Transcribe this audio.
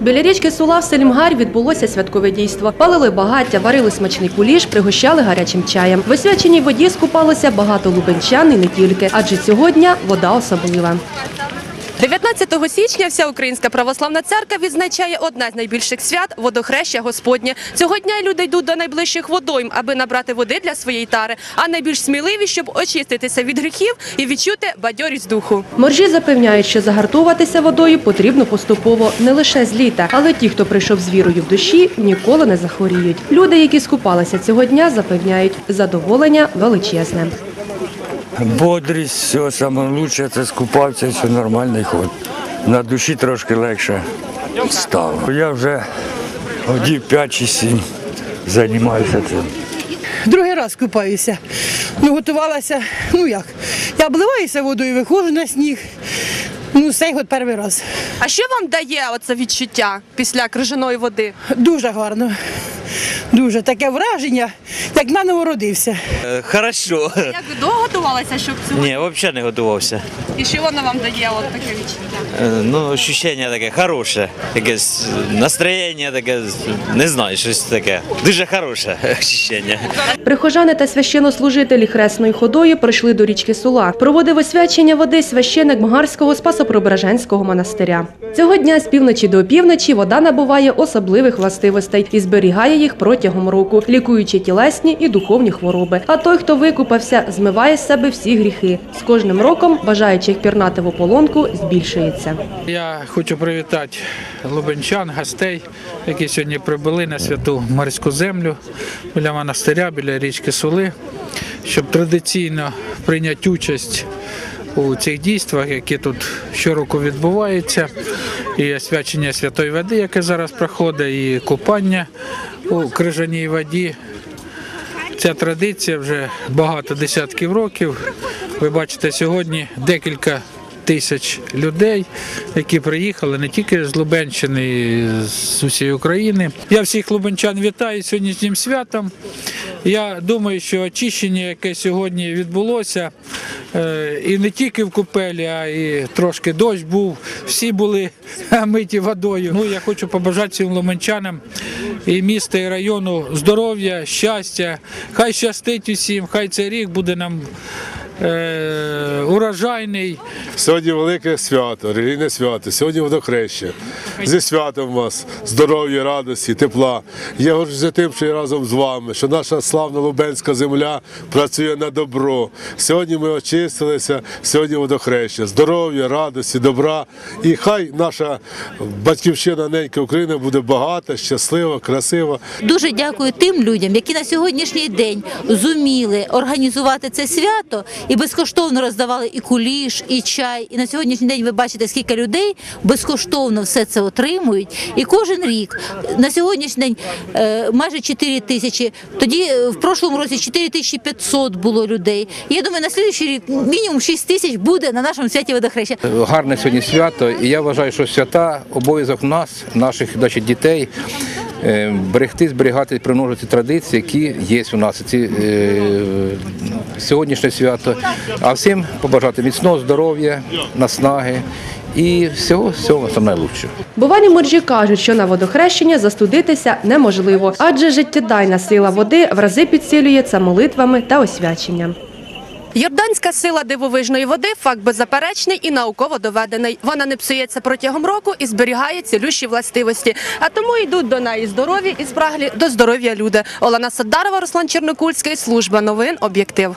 Біля річки Сула в Селімгар відбулося святкове дійство. Палили багаття, варили смачний куліш, пригощали гарячим чаєм. В освяченій воді скупалося багато лубенчан і не тільки, адже цього дня вода особлива. 19 січня вся Українська православна церква відзначає одне з найбільших свят водохреща Господнє. Цього дня люди йдуть до найближчих водойм, аби набрати води для своєї тари, а найбільш сміливі, щоб очиститися від гріхів і відчути бадьорість духу. Моржі запевняють, що загартуватися водою потрібно поступово не лише з літа, але ті, хто прийшов з вірою в душі, ніколи не захворіють. Люди, які скупалися цього дня, запевняють, задоволення величезне. Бодрість, все лучше, це скупався, все нормальний ход. На душі трошки легше стало. Я вже годів 5 чи 7 займаюся цим. Другий раз купаюся. Ну, готувалася, ну як, я обливаюся водою, виходжу на сніг. Ну, цей год перший раз. А що вам дає оце відчуття після крижаної води? Дуже гарно. Дуже таке враження, як наново родився. Е, Хорошо. Як ви довго готувалися, щоб цього? Ні, взагалі не готувався. І що воно вам дає от таке відчуття? Е, Ну, ощущення таке хороше, якесь настроєння таке, не знаю, щось таке. Дуже хороше ощущення. Прихожани та священнослужителі хресною ходою прийшли до річки Сула. Проводив освячення води священик Мгарського Спасо-Преображенського монастиря. Цього дня з півночі до опівночі вода набуває особливих властивостей і зберігає їх протягом року, лікуючи тілесні і духовні хвороби. А той, хто викупався, змиває з себе всі гріхи. З кожним роком бажаючих пірнати в ополонку збільшується. Я хочу привітати лубенчан, гостей, які сьогодні прибули на святу морську землю біля монастиря, біля річки Сули, щоб традиційно прийняти участь у цих дійствах, які тут щороку відбуваються, і освячення святої води, яке зараз проходить, і купання у крижаній воді. Ця традиція вже багато десятків років. Ви бачите сьогодні декілька тисяч людей, які приїхали не тільки з Лубенщини, і з усієї України. Я всіх лубенчан вітаю сьогоднішнім святом. Я думаю, що очищення, яке сьогодні відбулося, е, і не тільки в купелі, а і трошки дощ був, всі були миті водою. Ну, я хочу побажати всім ломанчанам і міста, і району здоров'я, щастя. Хай щастить усім, хай цей рік буде нам е, урожайний. Сьогодні велике свято, релігійне свято, сьогодні водохреща. Зі святом вас, здоров'я, радості, тепла. Я горжусь за тим, що я разом з вами, що наша славна Лубенська земля працює на добро. Сьогодні ми очистилися, сьогодні водохреща. Здоров'я, радості, добра. І хай наша батьківщина ненька Україна буде багата, щаслива, красива. Дуже дякую тим людям, які на сьогоднішній день зуміли організувати це свято і безкоштовно роздавали і куліш, і чай. І на сьогоднішній день ви бачите, скільки людей безкоштовно все це отримують. І кожен рік на сьогоднішній день е, майже 4 тисячі. Тоді е, в прошлому році 4500 було людей. І я думаю, на слідуючий рік мінімум 6 тисяч буде на нашому святі водохреща. гарне сьогодні свято, і я вважаю, що свята обов'язок нас, наших значить, дітей, е, берегти, зберігати, примножити традиції, які є у нас. Ці сьогоднішнє свято. А всім побажати міцного здоров'я, наснаги і всього всього там найкращого. Бувані моржі кажуть, що на водохрещення застудитися неможливо, адже життєдайна сила води в рази підсилюється молитвами та освяченням. Йорданська сила дивовижної води факт беззаперечний і науково доведений. Вона не псується протягом року і зберігає цілющі властивості. А тому йдуть до неї здорові і спраглі до здоров'я люди. Олена Садарова, Руслан Чернокульський, служба новин, об'єктив.